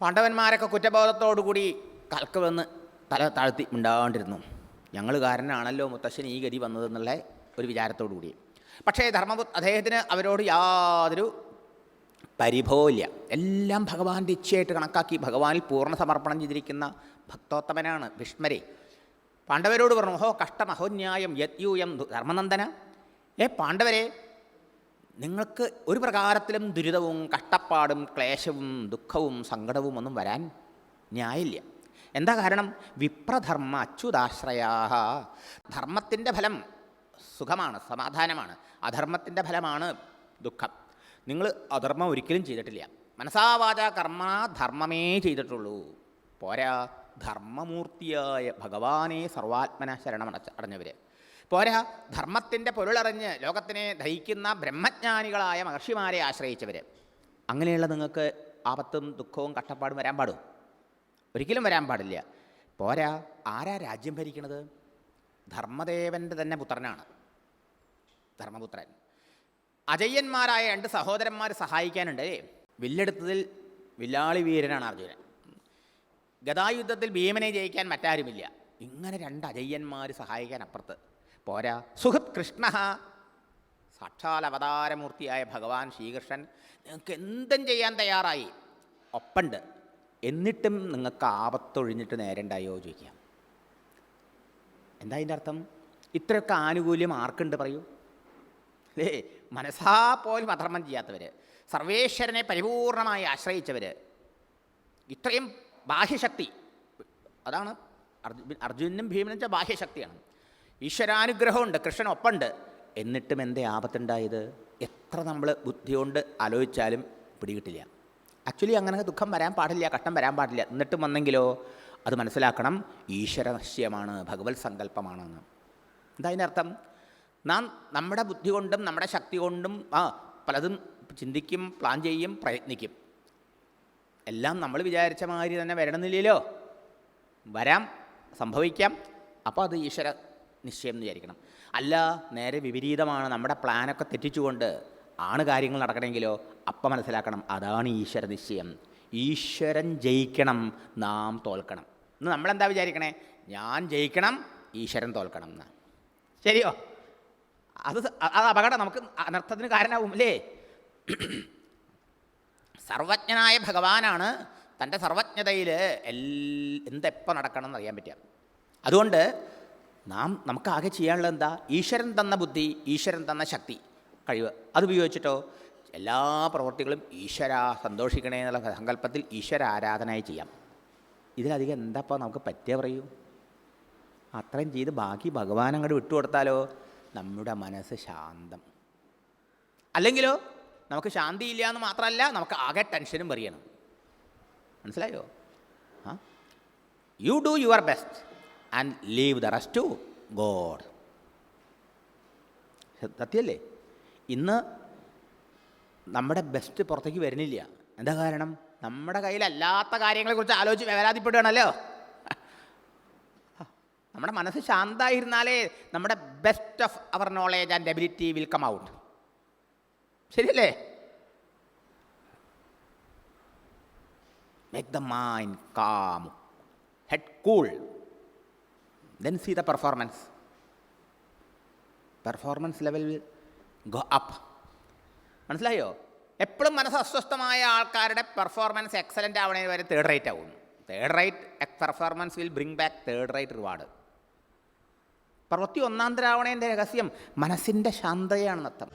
പാണ്ഡവന്മാരൊക്കെ കുറ്റബോധത്തോടുകൂടി കൽക്ക് വന്ന് തല താഴ്ത്തി ഉണ്ടാകാണ്ടിരുന്നു ഞങ്ങൾ കാരനാണല്ലോ മുത്തശ്ശൻ ഈ ഗതി വന്നതെന്നുള്ള ഒരു വിചാരത്തോടു കൂടി പക്ഷേ ധർമ്മപുത് അദ്ദേഹത്തിന് അവരോട് യാതൊരു പരിഭവമില്ല എല്ലാം ഭഗവാന്റെ ഇച്ഛയായിട്ട് കണക്കാക്കി ഭഗവാനിൽ പൂർണ സമർപ്പണം ചെയ്തിരിക്കുന്ന ഭക്തോത്തമനാണ് ഭീഷ്മരെ പാണ്ഡവരോട് പറഞ്ഞു ഓഹോ കഷ്ടമഹോന്യായം യത്യൂയം ധർമ്മനന്ദന. ഏ പാണ്ഡവരെ നിങ്ങൾക്ക് ഒരു പ്രകാരത്തിലും ദുരിതവും കഷ്ടപ്പാടും ക്ലേശവും ദുഃഖവും സങ്കടവും ഒന്നും വരാൻ ന്യായമില്ല. എന്താ കാരണം? വിപ്രധർമ്മ അച്യുതാശ്രയാ ധർമ്മത്തിന്റെ ഫലം സുഖമാണ് സമാധാനമാണ്. അധർമ്മത്തിന്റെ ഫലമാണ് ദുഃഖം. നിങ്ങൾ അധർമ്മം ഒരിക്കലും ചെയ്തിട്ടില്ല. മനസാവാച കർമ്മ ധർമ്മമേ ചെയ്തിട്ടുള്ളൂ. പോരാ ധർമ്മമൂർത്തിയായ ഭഗവാനെ സർവാത്മന ശരണം അടച്ച അടഞ്ഞവർ പോരാ. ധർമ്മത്തിന്റെ പൊരുളറിഞ്ഞ് ലോകത്തിനെ ദഹിക്കുന്ന ബ്രഹ്മജ്ഞാനികളായ മഹർഷിമാരെ ആശ്രയിച്ചവർ അങ്ങനെയുള്ള നിങ്ങൾക്ക് ആപത്തും ദുഃഖവും കഷ്ടപ്പാടും വരാൻ പാടും ഒരിക്കലും വരാൻ പാടില്ല. പോരാ ആരാ രാജ്യം ഭരിക്കണത്? ധർമ്മദേവന്റെ തന്നെ പുത്രനാണ്. ധർമ്മപുത്രൻ. അജയ്യന്മാരായ രണ്ട് സഹോദരന്മാർ സഹായിക്കാനുണ്ട് വില്ലെടുത്തതിൽ വില്ലാളി വീരനാണ് അർജുനൻ. ഗതായുദ്ധത്തിൽ ഭീമനെ ജയിക്കാൻ മറ്റാരുമില്ല. ഇങ്ങനെ രണ്ട് അജയ്യന്മാർ സഹായിക്കാൻ അപ്പുറത്ത് പോരാ. സുഹൃത് കൃഷ്ണ. സാക്ഷാൽ അവതാരമൂർത്തിയായ ഭഗവാൻ ശ്രീകൃഷ്ണൻ നിങ്ങൾക്ക് എന്തും ചെയ്യാൻ തയ്യാറായി. ഒപ്പുണ്ട്. എന്നിട്ടും നിങ്ങൾക്ക് ആപത്തൊഴിഞ്ഞിട്ട് നേരണ്ടായോ ചോദിക്കാം. എന്താ അതിന്റെ അർത്ഥം? ഇത്രയൊക്കെ ആനുകൂല്യം ആർക്കുണ്ട് പറയൂ. അല്ലേ മനസ്സാ പോലും അധർമ്മം ചെയ്യാത്തവർ സർവേശ്വരനെ പരിപൂർണമായി ആശ്രയിച്ചവർ ഇത്രയും ബാഹ്യശക്തി അതാണ് അർജു അർജുനും ഭീമനും വെച്ചാൽ ബാഹ്യശക്തിയാണ്. ഈശ്വരാനുഗ്രഹമുണ്ട് കൃഷ്ണൻ ഒപ്പമുണ്ട് എന്നിട്ടും എന്തേ ആപത്തുണ്ടായത്? എത്ര നമ്മൾ ബുദ്ധിയോണ്ട് ആലോചിച്ചാലും പിടികിട്ടില്ല. ആക്ച്വലി അങ്ങനെ ദുഃഖം വരാൻ പാടില്ല കഷ്ടം വരാൻ പാടില്ല. എന്നിട്ടും വന്നെങ്കിലോ അത് മനസ്സിലാക്കണം ഈശ്വരനശ്യമാണ് ഭഗവത് സങ്കല്പമാണെന്ന്. എന്താ അതിനർത്ഥം? നാം നമ്മുടെ ബുദ്ധി കൊണ്ടും നമ്മുടെ ശക്തി കൊണ്ടും ആ പലതും ചിന്തിക്കും പ്ലാൻ ചെയ്യും പ്രയത്നിക്കും. എല്ലാം നമ്മൾ വിചാരിച്ച മാതിരി തന്നെ വരണമെന്നില്ലല്ലോ. വരാം സംഭവിക്കാം. അപ്പോൾ അത് ഈശ്വര നിശ്ചയം എന്ന് വിചാരിക്കണം. അല്ല നേരെ വിപരീതമാണ് നമ്മുടെ പ്ലാനൊക്കെ തെറ്റിച്ചുകൊണ്ട് ആണ് കാര്യങ്ങൾ നടക്കണമെങ്കിലോ അപ്പം മനസ്സിലാക്കണം അതാണ് ഈശ്വര നിശ്ചയം. ഈശ്വരൻ ജയിക്കണം നാം തോൽക്കണം. ഇന്ന് നമ്മളെന്താ വിചാരിക്കണേ? ഞാൻ ജയിക്കണം ഈശ്വരൻ തോൽക്കണം എന്ന്. ശരിയോ? അത് അത് അപകടം നമുക്ക് അനർത്ഥത്തിന് കാരണമാവും അല്ലേ? സർവജ്ഞനായ ഭഗവാനാണ് തന്റെ സർവജ്ഞതയിൽ എൽ എന്തെപ്പോൾ നടക്കണം എന്ന് അറിയാൻ പറ്റുക. അതുകൊണ്ട് നാം നമുക്കാകെ ചെയ്യാനുള്ളത് എന്താ? ഈശ്വരൻ തന്ന ബുദ്ധി ഈശ്വരൻ തന്ന ശക്തി. കഴിവ്. അത് ഉപയോഗിച്ചിട്ടോ? എല്ലാ പ്രവൃത്തികളും ഈശ്വര സന്തോഷിക്കണേ എന്നുള്ള സങ്കല്പത്തിൽ ഈശ്വര ആരാധനയായി ചെയ്യാം. ഇതിലധികം എന്താപ്പോൾ നമുക്ക് പറ്റിയ പറയൂ? അത്രയും ചെയ്ത് ബാക്കി ഭഗവാൻ അങ്ങോട്ട് വിട്ടുകൊടുത്താലോ? നമ്മുടെ മനസ്സ് ശാന്തം. അല്ലെങ്കിലോ? നമുക്ക് ശാന്തിയില്ല എന്ന് മാത്രമല്ല നമുക്ക് ആകെ ടെൻഷനും പറയണം മനസ്സിലായോ? ആ? You do your best and leave the rest to God സത്യല്ലേ? ഇന്ന് നമ്മുടെ ബെസ്റ്റ് പുറത്തേക്ക് വരുന്നില്ല. എന്താ കാരണം? നമ്മുടെ കയ്യിലല്ലാത്ത കാര്യങ്ങളെക്കുറിച്ച് ആലോചിച്ച് വേവലാതിപ്പെടുകയാണല്ലോ. നമ്മുടെ മനസ്സ് ശാന്തമായിരുന്നാലേ നമ്മുടെ best of our knowledge and ability will come out ശരിയല്ലേ? Make the mind calm head cool then see the performance performance level go up മനസ്സിലായോ? എപ്പോഴും മനസ്സ് അസ്വസ്ഥമായ ആൾക്കാരുടെ പെർഫോമൻസ് എക്സലന്റ് ആവണേ വരെ തേർഡ് റേറ്റ് ആവും. Third rate performance will bring back third rate reward പ്രവൃത്തി ഒന്നാന്തരാവണേന്റെ രഹസ്യം മനസ്സിന്റെ ശാന്തതയാണെന്നർത്ഥം.